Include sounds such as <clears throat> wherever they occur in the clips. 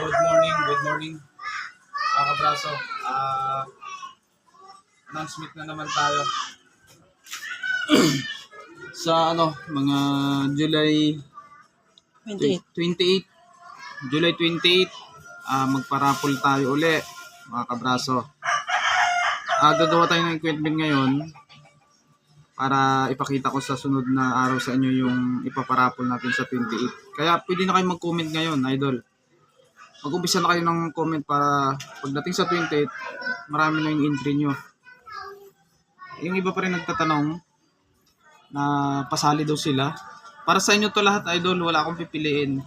Good morning, good morning. Mga kabraso, ah announcement na naman tayo. <clears throat> sa ano, mga July 28. 28, July 28, ah magparapol tayo uli, mga kabraso. Ah gagawa tayo ng equipment ngayon para ipakita ko sa sunod na araw sa inyo yung ipaparapol natin sa 28. Kaya pwede na kayo mag-comment ngayon, idol. Mag-umpisa na kayo ng comment para pagdating sa 28, marami na yung entry nyo. Yung iba pa rin nagtatanong na pasali daw sila. Para sa inyo to lahat, idol, wala akong pipiliin.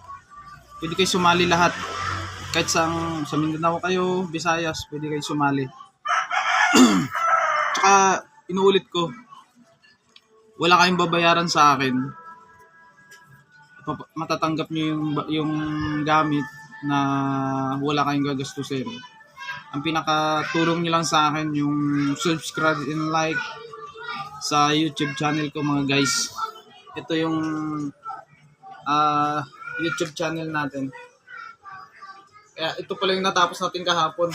Pwede kayo sumali lahat. Kahit sa, sa Mindanao kayo, Visayas, pwede kayo sumali. <clears throat> Tsaka, inuulit ko, wala kayong babayaran sa akin. Matatanggap nyo yung, yung gamit na wala kayong gagastusin. Ang pinakatulong nyo lang sa akin yung subscribe and like sa YouTube channel ko mga guys. Ito yung ah, YouTube channel natin. Kaya ito pala yung natapos natin kahapon.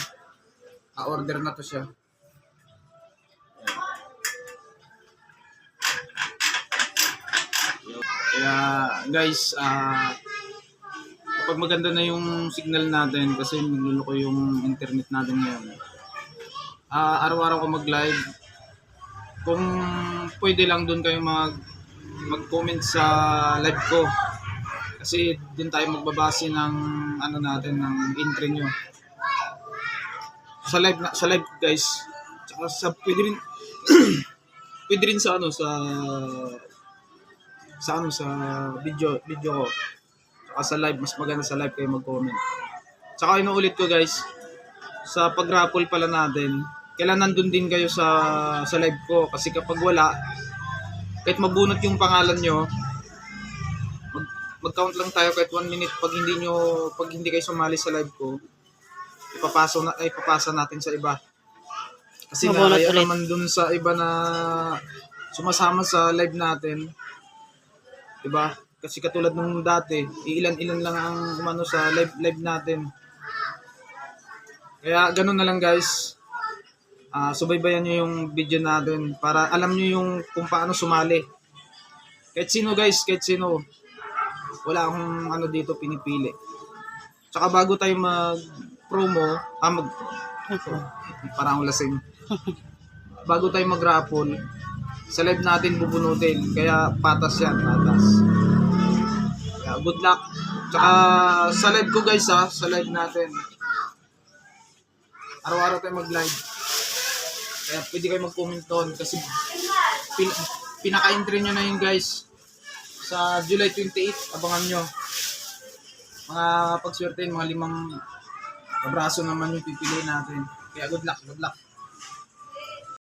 A-order na to siya. Kaya guys, ah kapag maganda na yung signal natin kasi nagluloko yung internet natin ngayon. Ah, araw-araw ko mag-live. Kung pwede lang doon kayo mag mag-comment sa live ko. Kasi doon tayo magbabase ng ano natin ng entry nyo. Sa live na, sa live guys. Tsaka sa pwede rin <clears throat> pwede rin sa ano sa sa ano sa video video ko. Tsaka sa live, mas maganda sa live kayo mag-comment. Tsaka inuulit ko guys, sa pag-raffle pala natin, kailan nandun din kayo sa sa live ko kasi kapag wala, kahit mabunot yung pangalan nyo, mag, mag-count lang tayo kahit one minute pag hindi nyo, pag hindi kayo sumali sa live ko, ipapasa na ay papasa natin sa iba. Kasi nakaya ulit. naman dun sa iba na sumasama sa live natin, 'di ba? Kasi katulad nung dati, ilan-ilan lang ang umano sa live live natin. Kaya ganun na lang guys. Ah, subaybayan niyo yung video natin para alam niyo yung kung paano sumali. Kahit sino guys, kahit sino. Wala akong ano dito pinipili. Tsaka bago tayo mag promo, ah mag <laughs> parang akong lasing. bago tayo mag-raffle, sa live natin bubunutin. Kaya patas yan, patas. Good luck. Tsaka sa live ko guys ha, sa live natin. Araw-araw tayo mag-live. Kaya pwede kayo mag-comment doon kasi pin, pinaka-entry nyo na yun guys. Sa July 28, abangan nyo. Mga pagswertein, mga limang kabraso naman yung pipiliin natin. Kaya good luck, good luck.